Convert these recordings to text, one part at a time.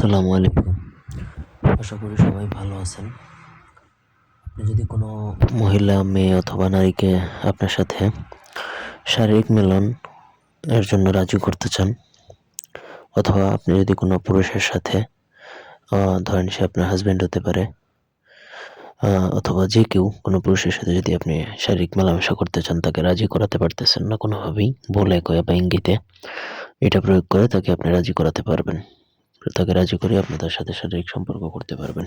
আসসালামু আলাইকুম। আশা করি সবাই ভালো আছেন। আপনি যদি কোনো মহিলা মেয়ে অথবা নারীকে আপনার সাথে শারীরিক মিলন এর জন্য রাজি করতে চান অথবা আপনি যদি কোনো পুরুষের সাথে ধরেন সে আপনার হাজব্যান্ড হতে পারে অথবা যে কেউ কোনো পুরুষের সাথে যদি আপনি শারীরিক মেলামেশা করতে চান তাকে রাজি করাতে পারতেছেন না কোনোভাবেই বলে কয়ে বা ইঙ্গিতে এটা প্রয়োগ করে তাকে আপনি রাজি করাতে পারবেন। তাকে রাজি করে আপনি তার সাথে শারীরিক সম্পর্ক করতে পারবেন।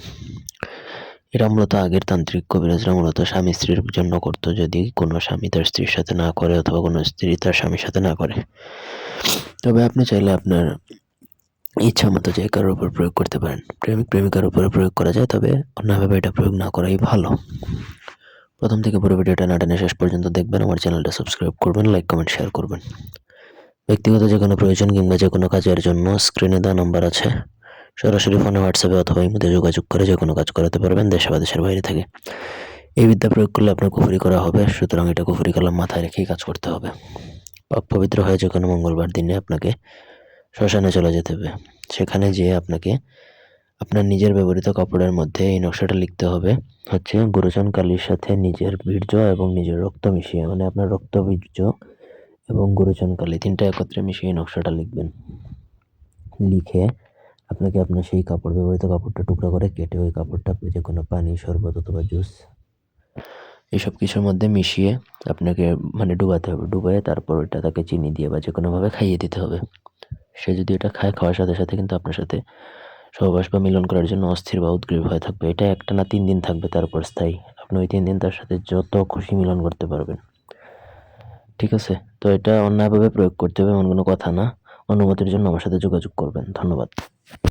এটা মূলত আগের তান্ত্রিক কবিরাজরা, মূলত স্বামী স্ত্রীর জন্য করতো যদি কোনো স্বামী তার স্ত্রীর সাথে না করে অথবা কোনো স্ত্রী তার স্বামীর সাথে না করে। তবে আপনি চাইলে আপনার ইচ্ছা মতো যে কারোর উপর প্রয়োগ করতে পারেন। প্রেমিক প্রেমিকার উপরে প্রয়োগ করা যায়, তবে অন্যভাবে এটা প্রয়োগ না করাই ভালো। প্রথম থেকে পুরো ভিডিওটা না টেনে শেষ পর্যন্ত দেখবেন। আমার চ্যানেলটা সাবস্ক্রাইব করবেন, লাইক, কমেন্ট, শেয়ার করবেন। ব্যক্তিগত যে কোনো প্রয়োজন কিংবা যে কোনো কাজের জন্য স্ক্রিনে দেওয়া নাম্বার আছে। সরাসরি ফোনে হোয়াটসঅ্যাপে অথবা ইমেলে যোগাযোগ করে যে কোনো কাজ করাতে পারবেন দেশে বা দেশের বাইরে থেকে। এই বিদ্যা প্রয়োগ করলে আপনার কুফরি করা হবে, সুতরাং এটা কুফরি কালাম মাথায় রেখেই কাজ করতে হবে। পাক পবিত্র হয়ে যে কোনো মঙ্গলবার দিনে আপনাকে শ্মশানে চলে যেতে হবে। সেখানে যেয়ে আপনাকে আপনার নিজের ব্যবহৃত কাপড়ের মধ্যে এই নকশাটা লিখতে হবে। হচ্ছে গুরুজন কালীর সাথে নিজের বীর্য এবং নিজের রক্ত মিশিয়ে মানে আপনার রক্ত বীর্য এবং গুরুজন কালী তিনটা একত্রে মিশিয়ে নকশাটা লিখবেন। লিখে আপনাকে আপনার সেই কাপড়, ব্যবহৃত কাপড়টা টুকরা করে কেটে ওই কাপড়টা যে কোনো পানি, শরবত অথবা জুস এসব কিছুর মধ্যে মিশিয়ে আপনাকে মানে ডুবাতে হবে। ডুবাইয়ে তারপর ওটা তাকে চিনি দিয়ে বা যে কোনোভাবে খাইয়ে দিতে হবে। সে যদি এটা খায়, খাওয়ার সাথে সাথে কিন্তু আপনার সাথে সহবাস বা মিলন করার জন্য অস্থির বা উদ্গ্রীব হয়ে থাকবে। এটা একটা না তিন দিন থাকবে তারপর স্থায়ী। আপনি ওই তিন দিন তার সাথে যত খুশি মিলন করতে পারবেন। ঠিক আছে? তো এটা অন্যায়ভাবে প্রয়োগ করতে হবে, এমন কোনো কথা না। অনুমতির জন্য আমার সাথে যোগাযোগ করবেন। ধন্যবাদ।